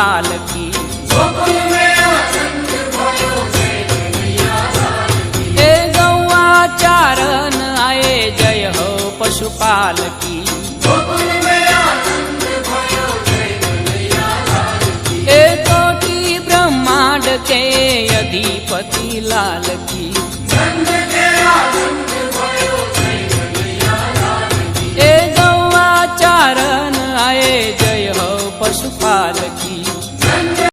પશુપાલ હે ગૌવા ચારણ આયે જય હો પશુપાલકી હે કોટી બ્રહ્માંડ કે અધિપતિ લાલ